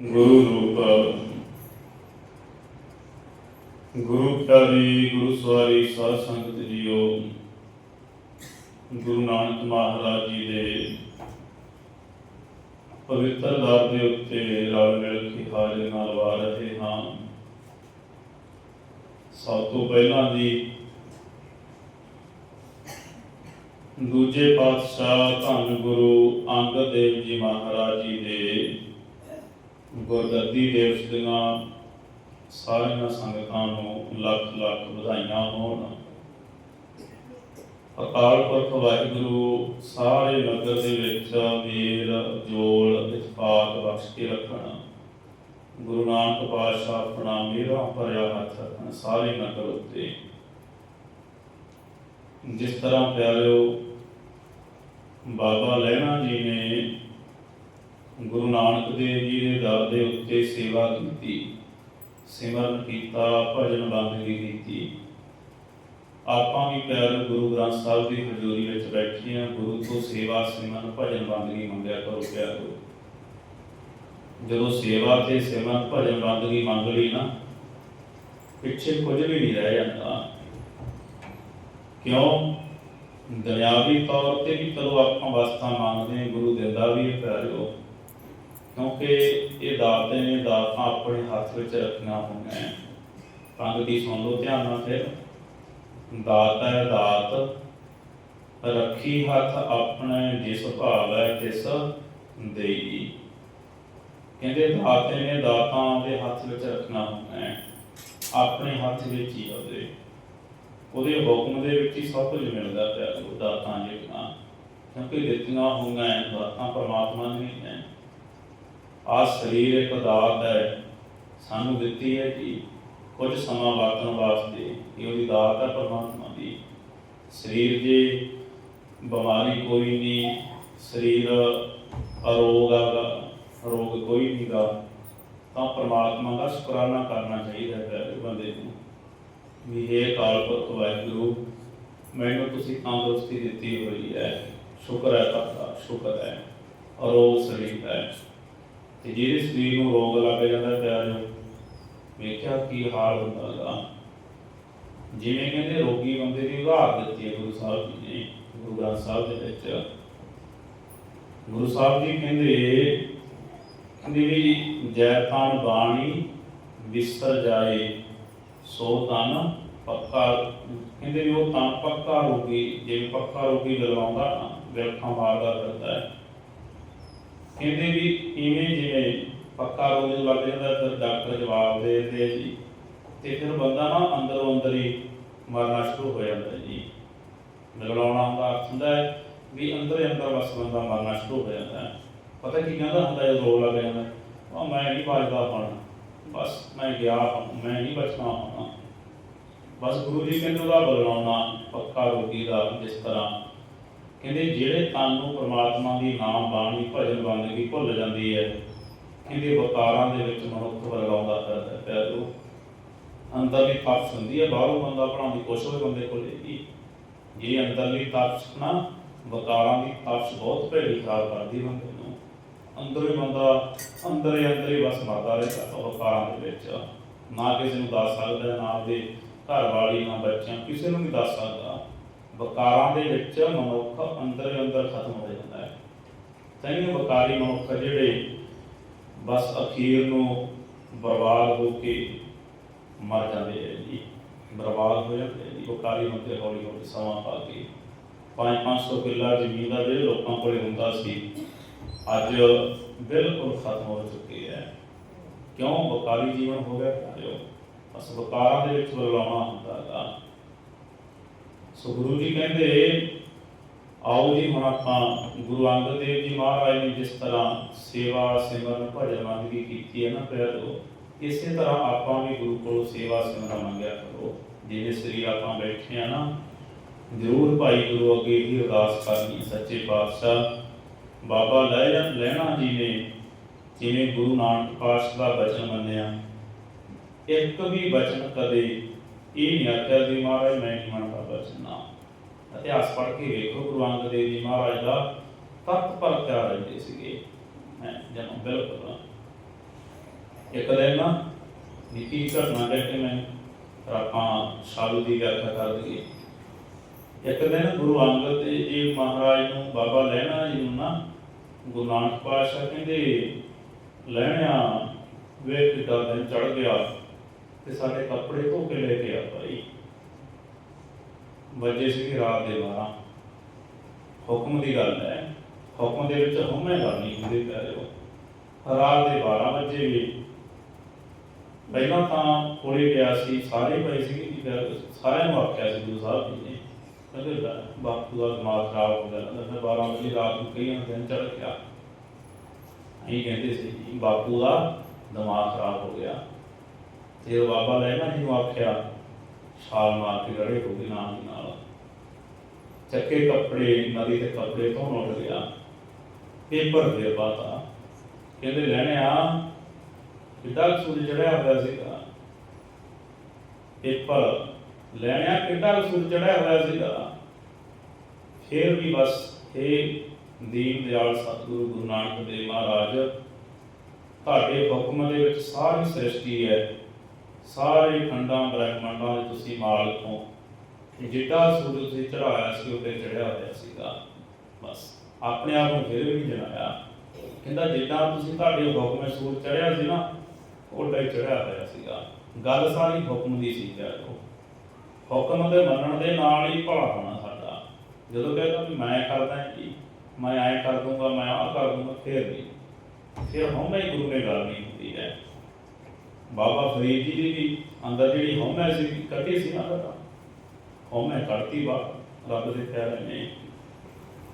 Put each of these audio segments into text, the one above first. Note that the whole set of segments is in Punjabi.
ਗੁਰੂ ਰੂਪ। ਗੁਰੂ ਪਿਆਰੀ, ਗੁਰੂ ਸਵਾਰੀ, ਸਾਧ ਸੰਗਤ ਜੀਓ, ਗੁਰੂ ਨਾਨਕ ਮਹਾਰਾਜ ਜੀ ਦੇ ਪਵਿੱਤਰ ਦਰ ਦੇ ਉੱਤੇ ਰਲ ਮਿਲ ਕੇ ਹਾਜ਼ਰ ਨਾਲ ਰਹੇ ਹਾਂ। ਸਭ ਤੋਂ ਪਹਿਲਾਂ ਦੀ ਦੂਜੇ ਪਾਤਸ਼ਾਹ ਧੰਨ ਗੁਰੂ ਅੰਗਦ ਦੇਵ ਜੀ ਮਹਾਰਾਜ ਜੀ ਦੇ ਗੁਰਗੱਦੀ ਦਿਵਸ ਦੀਆਂ ਸਾਰੀਆਂ ਸੰਗਤਾਂ ਨੂੰ ਲੱਖ ਲੱਖ ਵਧਾਈਆਂ ਹੋਣ। ਅਕਾਲ ਪੁਰਖ ਵਾਹਿਗੁਰੂ, ਸਾਰੇ ਨਗਰ ਦੇ ਵਿੱਚ ਮੇਰ ਜੋਲ ਇਤਫਾਕ ਬਖਸ਼ ਕੇ ਰੱਖਣ। ਗੁਰੂ ਨਾਨਕ ਪਾਤਸ਼ਾਹ ਆਪਣਾ ਮੇਰਾ ਭਰਿਆ ਹੱਥ ਰੱਖਣ ਸਾਰੇ ਨਗਰ ਉੱਤੇ। ਜਿਸ ਤਰ੍ਹਾਂ ਪਿਆਰਿਓ, ਬਾਬਾ ਲਹਿਣਾ ਜੀ ਨੇ ਗੁਰੂ ਨਾਨਕ ਦੇਵ ਜੀ ਦੇ ਦਰ ਦੇ ਉੱਤੇ ਸੇਵਾ ਕੀਤੀ, ਸਿਮਰਨ ਕੀਤਾ, ਭਜਨ ਬੰਦਗੀ ਕੀਤੀ। ਆਪਾਂ ਵੀ ਪਿਆਰ ਗੁਰੂ ਗ੍ਰੰਥ ਸਾਹਿਬ ਦੀ ਹਜ਼ੂਰੀ ਵਿੱਚ ਬੈਠੇ ਹਾਂ, ਗੁਰੂ ਤੋਂ ਸੇਵਾ, ਸਿਮਰਨ, ਭਜਨ ਬੰਦਗੀ ਮੰਗਿਆ ਕਰੋ, ਪਿਆਰੋ ਜਦੋਂ ਸੇਵਾ ਤੇ ਸਿਮਰਨ, ਭਜਨ ਬੰਦਗੀ ਮੰਗ ਲਈ ਨਾ, ਪਿੱਛੇ ਕੁਝ ਵੀ ਨਹੀਂ ਰਹਿ ਜਾਂਦਾ। ਕਿਉਂ? ਦੁਨਿਆਵੀ ਤੌਰ ਤੇ ਵੀ ਚਲੋ ਆਪਾਂ ਵਸਤਾਂ ਮੰਗਦੇ ਗੁਰੂ ਦਿੰਦਾ ਵੀ ਹੈ, ਪਿਆਰਿਓ। ਕਿਉਂਕਿ ਇਹ ਦਾਤੇ ਨੇ ਦਾਤਾਂ ਆਪਣੇ ਹੱਥ ਵਿੱਚ ਰੱਖਣਾ ਹੁੰਦਾ ਹੈ ਪੰਗ ਦੀ ਸੁਣ ਲਓ ਧਿਆਨ ਨਾਲ ਫਿਰ। ਦਾਤ ਹੈ ਦਾਤ। ਰੱਖੀ ਹੱਥ ਆਪਣੇ ਜਿਸ ਭਾਵ ਹੈ ਤਿਸ ਦੇਈ। ਕਹਿੰਦੇ ਦਾਤੇ ਨੇ ਦਾਤਾਂ ਦੇ ਹੱਥ ਵਿੱਚ ਰੱਖਣਾ ਹੁੰਦਾ ਹੈ ਆਪਣੇ ਹੱਥ ਵਿੱਚ ਹੀ ਹੋਵੇ। ਉਹਦੇ ਹੁਕਮ ਦੇ ਵਿੱਚ ਹੀ ਸਭ ਕੁਝ ਮਿਲਦਾ ਪਿਆ। ਦਾਤਾਂ ਜਿਹੜੀਆਂ ਕਿਉਂਕਿ ਦਿੱਤੀਆਂ ਹੋਈਆਂ ਹੈ ਦਾਤਾਂ ਪਰਮਾਤਮਾ ਨੇ। ਆ ਸਰੀਰ ਇੱਕ ਦਾਤ ਹੈ। ਸਾਨੂੰ ਦਿੱਤੀ ਹੈ ਕਿ ਕੁਝ ਸਮਾਂ ਵਰਤਣ ਵਾਸਤੇ ਇਹ ਉਹਦੀ ਦਾਤ ਹੈ ਪਰਮਾਤਮਾ ਦੀ। ਸਰੀਰ ਜੇ ਬਿਮਾਰੀ ਕੋਈ ਨਹੀਂ, ਸਰੀਰ ਅਰੋਗ ਆ ਰੋਗ ਕੋਈ ਨਹੀਂ ਗਾ। ਤਾਂ ਪਰਮਾਤਮਾ ਦਾ ਸ਼ੁਕਰਾਨਾ ਕਰਨਾ ਚਾਹੀਦਾ ਹੈ ਬੰਦੇ ਨੂੰ ਵੀ ਇਹ ਕਾਲ ਪੁਰਖ ਵਾਹਿਗੁਰੂ, ਮੈਨੂੰ ਤੁਸੀਂ ਤੰਦਰੁਸਤੀ ਦਿੱਤੀ ਹੋਈ ਹੈ। ਸ਼ੁਕਰ ਹੈ ਤੁਹਾਡਾ, ਸ਼ੁਕਰ ਹੈ। ਅਰੋਗ ਸਰੀਰ ਹੈ। ਤੇ ਜਿਹੜੇ ਸਰੀਰ ਨੂੰ ਰੋਗ ਲੱਗ ਜਾਂਦਾ ਪਿਆ ਜੋ ਵੇਖਿਆ ਕੀ ਹਾਲ ਹੁੰਦਾ ਗਾ। ਜਿਵੇਂ ਕਹਿੰਦੇ ਰੋਗੀ ਬੰਦੇ ਦੀ ਉਦਾਹਰ ਦਿੱਤੀ ਹੈ ਗੁਰੂ ਸਾਹਿਬ ਜੀ ਨੇ, ਗੁਰੂ ਗ੍ਰੰਥ ਸਾਹਿਬ ਦੇ ਵਿੱਚ। ਗੁਰੂ ਸਾਹਿਬ ਜੀ ਕਹਿੰਦੇ ਕਹਿੰਦੇ ਵੀ ਜੈ ਤਾਨ ਬਾਣੀ ਵਿਸਰ ਜਾਏ, ਸੋ ਤਨ ਪੱਕਾ, ਕਹਿੰਦੇ ਵੀ ਉਹ ਤਾਂ ਪੱਕਾ ਰੋਗੀ, ਜਿਵੇਂ ਪੱਕਾ ਰੋਗੀ ਲਗਾਉਂਦਾ ਨਾ ਮਾਰਦਾ ਫਿਰਦਾ ਹੈ। ਕਹਿੰਦੇ ਵੀ ਇਵੇਂ ਜਿਵੇਂ ਪੱਕਾ ਰੋਗ ਲੱਗ ਜਾਂਦਾ ਫਿਰ ਡਾਕਟਰ ਜਵਾਬ ਦੇ ਦਿੰਦੇ ਆ ਜੀ। ਤੇ ਫਿਰ ਬੰਦਾ ਨਾ ਅੰਦਰੋਂ ਅੰਦਰ ਹੀ ਮਰਨਾ ਸ਼ੁਰੂ ਹੋ ਜਾਂਦਾ ਜੀ। ਮਿਲਾਉਣਾ ਹੁੰਦਾ ਹੁੰਦਾ ਹੈ ਵੀ ਅੰਦਰ ਅੰਦਰ ਬਸ ਬੰਦਾ ਮਰਨਾ ਸ਼ੁਰੂ ਹੋ ਜਾਂਦਾ ਪਤਾ ਕੀ ਕਹਿੰਦਾ ਹੁੰਦਾ ਇਹ ਰੋਗ ਲੱਗ ਜਾਂਦਾ ਉਹ ਮੈਂ ਨਹੀਂ ਬਚਦਾ ਹੁਣ ਬਸ ਮੈਂ ਗਿਆ ਹੁਣ, ਮੈਂ ਨਹੀਂ ਬਚਣਾ ਹੁਣ। ਬਸ ਗੁਰੂ ਜੀ ਕਹਿੰਦੇ ਉਹਦਾ ਬਦਲਾਉਣਾ ਪੱਕਾ ਰੋਗੀ ਦਾ ਜਿਸ ਤਰ੍ਹਾਂ ਕਹਿੰਦੇ ਜਿਹੜੇ ਤਨ ਨੂੰ ਪ੍ਰਮਾਤਮਾ ਦੀ ਨਾਮ ਬਾਣੀ ਭਜਨ ਬੰਦਗੀ ਭੁੱਲ ਜਾਂਦੀ ਹੈ, ਕਹਿੰਦੇ ਵਕਾਰਾਂ ਦੇ ਵਿੱਚ ਮਨੁੱਖ ਵਰਗਾਉਂਦਾ ਫਿਰਦਾ ਪਿਆਰੋ ਅੰਦਰਲੀ ਤਾਕਤ ਹੁੰਦੀ ਹੈ, ਬਾਹਰੋਂ ਬੰਦਾ ਬਣਾਉਣ ਦੀ ਕੋਸ਼ਿਸ਼ ਹੋਵੇ ਬੰਦੇ ਕੋਲ ਜੀ ਜਿਹੜੀ ਅੰਦਰਲੀ ਤਾਕਤ ਨਾ, ਵਕਾਰਾਂ ਦੀ ਤਾਕਤ ਬਹੁਤ ਭੈੜੀ ਖਰਾਬ ਕਰਦੀ ਬੰਦੇ ਨੂੰ। ਅੰਦਰੋਂ ਹੀ ਬੰਦਾ, ਅੰਦਰ ਹੀ ਅੰਦਰ ਹੀ ਬਸ ਮਰਦਾ ਰਹਿੰਦਾ ਵਕਾਰਾਂ ਦੇ ਵਿੱਚ। ਨਾ ਕਿਸੇ ਨੂੰ ਦੱਸ ਸਕਦਾ, ਨਾ ਆਪਦੇ ਘਰ ਵਾਲੀ ਨਾ ਬੱਚਿਆਂ ਕਿਸੇ ਨੂੰ ਨਹੀਂ ਦੱਸ ਸਕਦਾ। ਵਕਾਰਾਂ ਦੇ ਵਿੱਚ ਮਨੁੱਖ ਅੰਦਰ ਹੀ ਅੰਦਰ ਖਤਮ ਹੋ ਜਾਂਦਾ ਹੈ ਤਾਂ ਇਹ ਵਕਾਰੀ ਮਨੁੱਖ ਜਿਹੜੇ ਬਸ ਅਖੀਰ ਨੂੰ ਬਰਬਾਦ ਹੋ ਕੇ ਮਰ ਜਾਂਦੇ ਹੈ ਜੀ ਬਰਬਾਦ ਹੋ ਜਾਂਦੇ ਹੈ ਜੀ ਵਕਾਰੀ ਹੁੰਦੇ ਹੌਲੀ ਹੌਲੀ ਸਮਾਂ ਪਾ ਕੇ 5-500 ਕਿੱਲਾ ਜ਼ਮੀਨ ਦਾ ਜਿਹੜੇ ਲੋਕਾਂ ਕੋਲੇ ਹੁੰਦਾ ਸੀ ਅੱਜ ਬਿਲਕੁਲ ਖਤਮ ਹੋ ਚੁੱਕੀ ਹੈ ਕਿਉਂ ਵਕਾਰੀ ਜੀਵਨ ਹੋ ਗਿਆ ਪਿਆਰਿਓ ਬਸ ਵਕਾਰਾਂ ਦੇ ਵਿੱਚ ਬਦਲਾਉਣਾ ਹੁੰਦਾ ਹੈਗਾ ਸੋ ਗੁਰੂ ਜੀ ਕਹਿੰਦੇ, ਆਓ ਜੀ ਹੁਣ ਆਪਾਂ ਗੁਰੂ ਅੰਗਦ ਦੇਵ ਜੀ ਮਹਾਰਾਜ ਨੇ ਜਿਸ ਤਰ੍ਹਾਂ ਸੇਵਾ ਸਿਮਰਨ ਭਜਨ ਮੰਗੀ ਕੀਤੀ ਹੈ ਨਾ ਪਿਆਰੋ ਇਸੇ ਤਰ੍ਹਾਂ ਆਪਾਂ ਵੀ ਗੁਰੂ ਕੋਲੋਂ ਸੇਵਾ ਸਿਮਰਨ ਮੰਗਿਆ ਕਰੋ। ਜਿਹੜੇ ਸਰੀਰ ਆਪਾਂ ਬੈਠੇ ਆ ਨਾ, ਜ਼ਰੂਰ ਭਾਈ ਗੁਰੂ ਅੱਗੇ ਹੀ ਅਰਦਾਸ ਕਰਨੀ, ਸੱਚੇ ਪਾਤਸ਼ਾਹ, ਬਾਬਾ ਲੈ ਲੈਣਾ ਜੀ ਨੇ ਜਿਵੇਂ ਗੁਰੂ ਨਾਨਕ ਪਾਤਸ਼ਾਹ ਦਾ ਬਚਨ ਮੰਨਿਆ, ਇੱਕ ਵੀ ਬਚਨ ਕਦੇ ਇਹ ਨਹੀਂ ਆਖਿਆ ਮਹਾਰਾਜ ਮੈਂ ਨਹੀਂ ਮੰਨਦਾ ਬਚਨ ਇਤਿਹਾਸ ਪੜ੍ਹ ਕੇ ਵੇਖੋ, ਗੁਰੂ ਅੰਗਦ ਦੇਵ ਜੀ ਮਹਾਰਾਜ ਦਾ ਤਤ ਪਰ ਰਹਿੰਦੇ ਸੀਗੇ। ਹੈ ਜਨਮ ਬਿਲਕੁਲ ਇੱਕ ਦਿਨ ਨਾ ਨਿੱਕੀ ਘਟਨਾ ਲੈ ਕੇ ਮੈਂ ਆਪਾਂ ਸ਼ਬਦ ਦੀ ਵਿਆਖਿਆ ਕਰ ਦਈਏ ਇੱਕ ਦਿਨ ਗੁਰੂ ਅੰਗਦ ਦੇਵ ਜੀ ਮਹਾਰਾਜ ਨੂੰ ਬਾਬਾ ਲੈਣਾ ਜੀ ਨੂੰ ਨਾ ਗੁਰੂ ਨਾਨਕ ਪਾਤਸ਼ਾਹ ਕਹਿੰਦੇ ਲੈਣਿਆ ਵੇ ਕਿਤਾ ਦਿਨ ਚੜ ਗਿਆ। ਤੇ ਸਾਡੇ ਕੱਪੜੇ ਧੋ ਕੇ ਲੈ ਕੇ ਆ ਭਾਈ। ਵਜੇ ਸੀ ਰਾਤ ਦੇ 12 ਹੁਕਮ ਦੀ ਗੱਲ ਹੈ। ਹੁਕਮ ਦੇ ਵਿੱਚ ਹਉਮੈ ਗੱਲ ਨਹੀਂ ਹੁੰਦੀ ਪੈ ਰਾਤ ਦੇ 12 ਵਜੇ ਵੀ। ਪਹਿਲਾਂ ਤਾਂ ਕੋਲੇ ਗਿਆ ਸੀ, ਸਾਰੇ ਪਏ ਸੀ ਸਾਰਿਆਂ ਨੂੰ ਆਖਿਆ ਸੀ ਗੁਰੂ ਸਾਹਿਬ ਜੀ ਨੇ। ਕਹਿੰਦੇ ਬਾਪੂ ਦਾ ਦਿਮਾਗ ਖਰਾਬ ਹੋ ਗਿਆ। ਫਿਰ 12 ਵਜੇ ਰਾਤ ਨੂੰ ਕਈਆਂ ਦਿਨ ਚੜ ਗਿਆ। ਇਹ ਕਹਿੰਦੇ ਸੀ ਬਾਪੂ ਦਾ ਦਿਮਾਗ ਖਰਾਬ ਹੋ ਗਿਆ। ਤੇ ਉਹ ਬਾਬਾ ਲੈਣਾ ਜੀ ਨੂੰ ਆਖਿਆ, ਛਾਲ ਮਾਰ ਕੇ ਰੜੇ ਹੋ ਗਏ ਨਾਲ ਦੀ ਨਾਲ। ਚੱਕੇ ਕੱਪੜੇ, ਨਦੀ ਤੇ ਕੱਪੜੇ ਧੋਣ ਉੱਡ ਗਿਆ। ਪੇਪਰ ਦੇ ਬਾਤਾ। ਕਹਿੰਦੇ, ਲੈਣੇ ਆ। ਕਿੱਡਾ ਸੂਰਜ ਚੜਿਆ ਹੋਇਆ ਸੀਗਾ। ਪੇਪਰ ਲੈਣਿਆ ਕਿੱਡਾ ਕੁ ਸੂਰਜ ਚੜਿਆ ਹੋਇਆ ਸੀਗਾ। ਫਿਰ ਵੀ ਬਸ ਇਹ ਦੀਨ ਦਿਆਲ ਸਤਿਗੁਰੂ ਗੁਰੂ ਨਾਨਕ ਦੇਵ ਮਹਾਰਾਜ, ਤੁਹਾਡੇ ਹੁਕਮ ਦੇ ਵਿੱਚ ਸਾਰੀ ਸ੍ਰਿਸ਼ਟੀ ਹੈ। ਸਾਰੇ ਖੰਡਾਂ, ਬ੍ਰਹਮੰਡਾਂ ਦੇ ਤੁਸੀਂ ਮਾਲਕ ਹੋ। ਕਿ ਸੂਰਜ ਤੁਸੀਂ ਚੜਾਇਆ ਸੀ, ਉੱਤੇ ਚੜਿਆ ਹੋਇਆ ਸੀਗਾ। ਬਸ, ਆਪਣੇ ਆਪ ਨੂੰ ਫਿਰ ਵੀ ਜਨਾਇਆ। ਕਹਿੰਦਾ ਜਿੱਦਾਂ ਤੁਸੀਂ ਤੁਹਾਡੇ ਹੁਕਮ ਸੂਰਜ ਚੜਿਆ ਸੀ ਨਾ ਉੱਡਾ ਹੀ ਚੜਿਆ ਹੋਇਆ ਸੀਗਾ। ਗੱਲ ਸਾਰੀ ਹੁਕਮ ਦੀ ਸੀ ਪਿਆਰੋ ਹੁਕਮ ਦੇ ਮੰਨਣ ਦੇ ਨਾਲ ਹੀ ਭਲਾ ਹੋਣਾ ਸਾਡਾ। ਜਦੋਂ ਕਹਿੰਦਾ ਵੀ ਮੈਂ ਕਰਦਾ ਜੀ, ਮੈਂ ਐਂ ਕਰ ਦੂੰਗਾ, ਮੈਂ ਆਹ ਕਰ ਦੂੰਗਾ, ਫਿਰ ਵੀ ਫਿਰ ਹਉਮੈ ਗੁਰੂ ਨੇ ਗੱਲ ਨਹੀਂ ਹੁੰਦੀ ਹੈ। ਬਾਬਾ ਫਰੀਦ ਜੀ ਦੀ ਵੀ ਅੰਦਰ ਜਿਹੜੀ ਹਉਮੈ ਸੀ ਕੱਢੀ ਸੀ ਨਾ ਕਰਾ ਹਉਮੈ ਕੱਢਤੀ ਬਾ, ਰੱਬ ਦੇ ਪਿਆਰੇ ਨੇ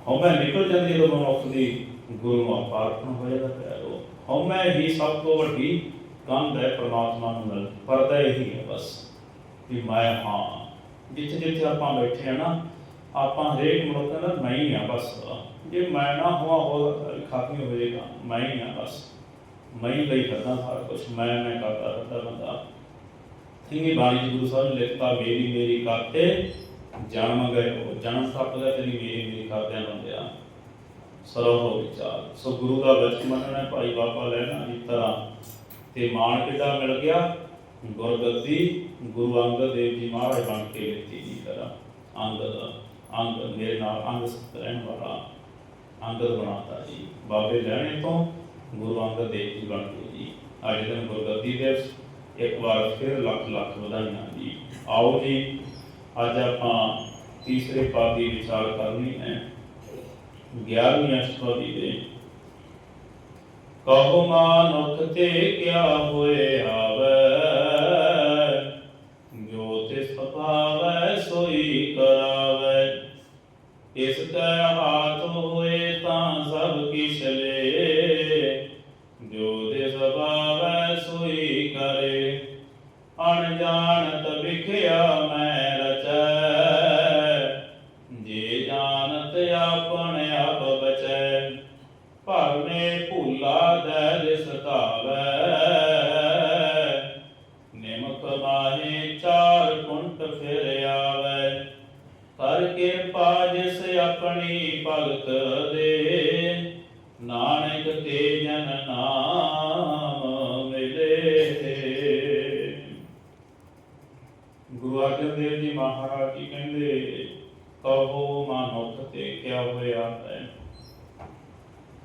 ਹਉਮੈ ਨਿਕਲ ਜਾਂਦੀ ਜਦੋਂ ਮਨੁੱਖ ਦੀ ਗੁਰੂ ਨੂੰ ਹੋ ਜਾਂਦਾ ਪਿਆਰੋ ਹਉਮੈ ਹੀ ਸਭ ਤੋਂ ਵੱਡੀ ਕੰਧ ਹੈ, ਪ੍ਰਮਾਤਮਾ ਨੂੰ ਮਿਲ ਪਰਦਾ ਇਹੀ ਹੈ ਬਸ ਵੀ ਮੈਂ ਹਾਂ। ਜਿੱਥੇ ਜਿੱਥੇ ਆਪਾਂ ਬੈਠੇ ਆ ਨਾ, ਆਪਾਂ ਹਰੇਕ ਮਨੁੱਖ ਦਾ ਮੈਂ ਹੀ ਆ ਬਸ। ਜੇ ਮੈਂ ਨਾ ਹੋਵਾਂ ਹੋ ਖਤਮ ਹੋ ਜਾਏਗਾ। ਮੈਂ ਹੀ ਆ ਬਸ। ਮੈਂ ਲਈ ਕਰਦਾ ਸਾਰਾ ਕੁਝ ਮੈਂ ਮੈਂ ਕਰਦਾ ਕਰਦਾ ਬੰਦਾ। ਥਿੰਗੀ ਬਾਣੀ ਗੁਰੂ ਸਾਹਿਬ ਨੇ ਲਿਖਤਾ, ਮੇਰੀ ਮੇਰੀ ਕਰਤੇ ਜਨਮ ਗਏ ਉਹ ਜਨਮ ਦਾ ਤੇਰੀ ਮੇਰੀ ਮੇਰੀ ਕਰਦਿਆਂ ਬੰਦਿਆ ਸਰਵ ਹੋ ਵਿਚਾਰ। ਸੋ ਗੁਰੂ ਦਾ ਬਚਨ ਮੰਨਣਾ, ਭਾਈ ਬਾਬਾ ਲੈਣਾ ਇਸ ਤਰ੍ਹਾਂ ਤੇ ਮਾਣ ਕਿੱਡਾ ਮਿਲ ਗਿਆ? ਗੁਰਗੱਦੀ ਗੁਰੂ ਅੰਗਦ ਦੇਵ ਜੀ ਮਹਾਰਾਜ ਬਣ ਕੇ ਲਿੱਤੀ ਜੀ ਤਰ੍ਹਾਂ। ਅੰਗਦ ਅੰਗ ਮੇਰੇ ਨਾਲ ਅੰਗ ਰਹਿਣ ਵਾਲਾ, ਅੰਗਦ ਬਣਾਤਾ ਜੀ। ਬਾਬੇ ਲੈਣੇ ਤੋਂ ਗੁਰੂ ਅੰਗਦ ਦੇਵ ਜੀ ਬਣ ਗਏ ਜੀ। ਅੱਜ ਦਿਨ ਗੁਰਗੱਦੀ ਦਿਵਸ, ਇੱਕ ਵਾਰ ਫਿਰ ਲੱਖ ਲੱਖ ਵਧਾਈਆਂ ਜੀ। ਆਓ ਜੀ, ਅੱਜ ਆਪਾਂ ਤੀਸਰੇ ਪਾਦ ਦੀ ਵਿਚਾਰ ਕਰਨੀ ਹੈ। 11ਵੀਂ ਅਸ਼ਟਪਦੀ ਦੇ। ਕਹੋ ਮਾਨੁਖ ਤੇ ਕਿਆ ਹੋਏ ਆਵੈ? ਜੋ ਤਿਸ ਭਾਵੈ ਸੋਈ ਕਰਾਵੈ। ਇਸ ਕੈ ਨਿਮਕ ਚਾਰ ਕੁੰਟ ਫਿਰ ਆਵੈ। ਕਰ ਕਿਰਪਾ ਜਿਸ ਆਪਣੀ ਭਗਤ ਦੇ, ਨਾਨਕ ਤੇ ਜਨ ਨਾਮ ਮਿਲੇ। ਗੁਰੂ ਅਰਜਨ ਦੇਵ ਜੀ ਮਹਾਰਾਜ ਜੀ ਕਹਿੰਦੇ, ਕਹੋ ਮਨੁੱਖ ਤੇ ਕਿਆ ਹੋਇਆ ਹੈ।